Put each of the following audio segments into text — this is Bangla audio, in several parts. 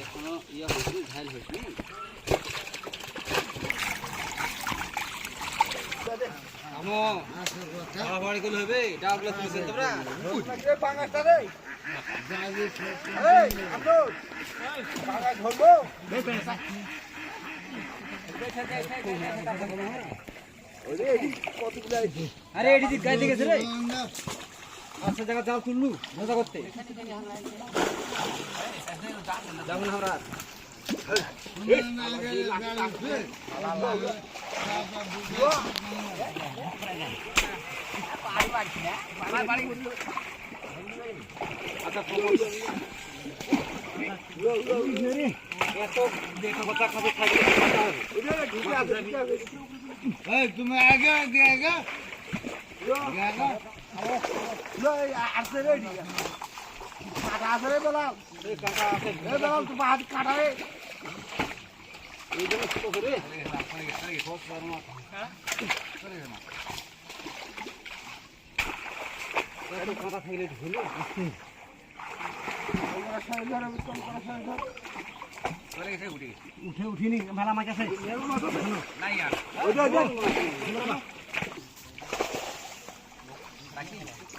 এখনও ইয়ে হয়েছে ঝাল হয়েছে আরে, এটি দিক গেছে রে। আচ্ছা জায়গা জাল তুললু মজা করতে। যেমন আমরা আচ্ছা খবর এত দেখো কথা খাবে খাবে তুমি আগে আগে আগে আগে কাকা আছে এই জন্য ছোট করে। থাকলে উঠে উঠিনি মেলা মাছ আছে। এমনি ধর হাতে একটা মেলা আছে দিদি খাই ওষুধ যা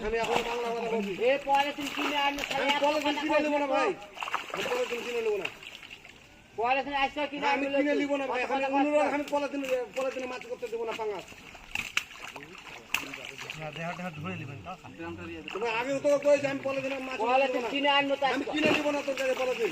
আমি এখন বাংলা কথা বলছি এ কিনে আনলে পলিথিন কিনে নেব না ভাই আমি পলিথিন কিনে নেব না পলিথিন আসছে কিনে আমি কিনে নিবো না ভাই এখানে অনুরোধ আমি পলিথিন পলিথিনে মাছ করতে দেবো না পাঙ্গাস তুমি আগে তো কয়েছি আমি মাছ। কিনে আনলো আমি কিনে নিবো না তোর কাছে তুমি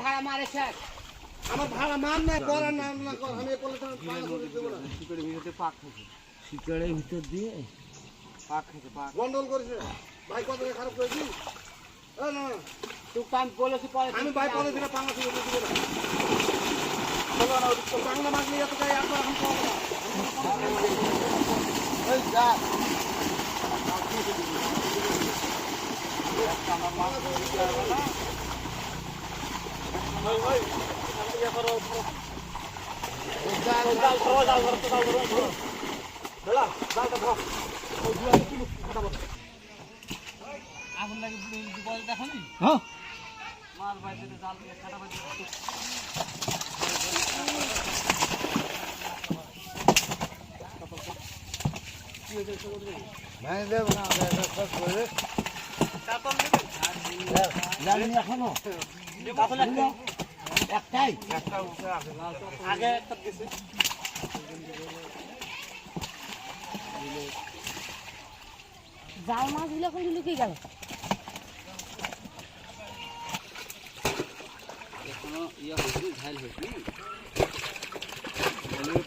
ভাড়া মারে স্যার। আমার ভাড়া মান নাই করার না না কর আমি পলিথিন ভিতরে পাক থাকে শিকড়ের ভিতর দিয়ে? পাক থাকে পাক। গন্ডল করিস ভাই কত খারাপ করেছি না না, তুই আমি বলেছি আমি ভাই পলিথিনে পাঙ্গাস করতে দেবো না চলো না ওই বাংলা মাছ নিয়ে এত গায়ে আসব এখন পাবো না। ওই যা হ্যাঁ। মাছ বাইতে জাল দিয়ে কাটা বাইতে ভেঙে দেবো না এটা সব করে জানি এখনও একটাই আগে একটা গেছে জাল মাছগুলো এখন লুকিয়ে গেল এখনও ইয়ে হয়েছে ঝাল হয়েছে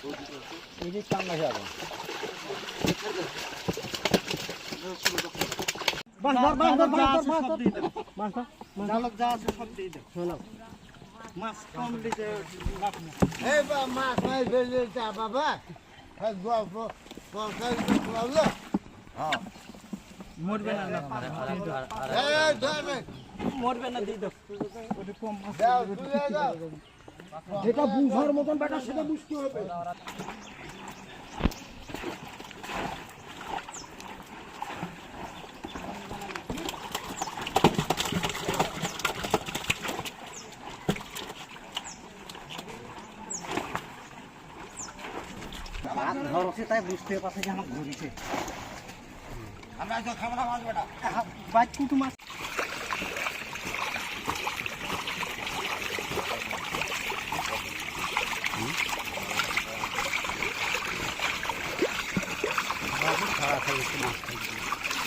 নিচে দেখো নিয়ে আসে এদিকে এদিকে তো পাঙ্গাস কম আছে এদিক টাঙ্গা যাবে জালক যা আছে সব দিয়ে দাও মাছ কম দিতে এই বা মাছ মাছ ফেলে চা বাবা হ্যাঁ গল্প পয়সা দিতে হ্যাঁ মরবে না না এই ধরে মরবে না দিয়ে দাও দাও তুলে দাও যেটা বুঝার মতন ব্যাটা সেটা বুঝতে হবে। তাই বুঝতে পারছে যে আমার ঘুরেছে আমরা খাব না মাছ বেটা Thank you.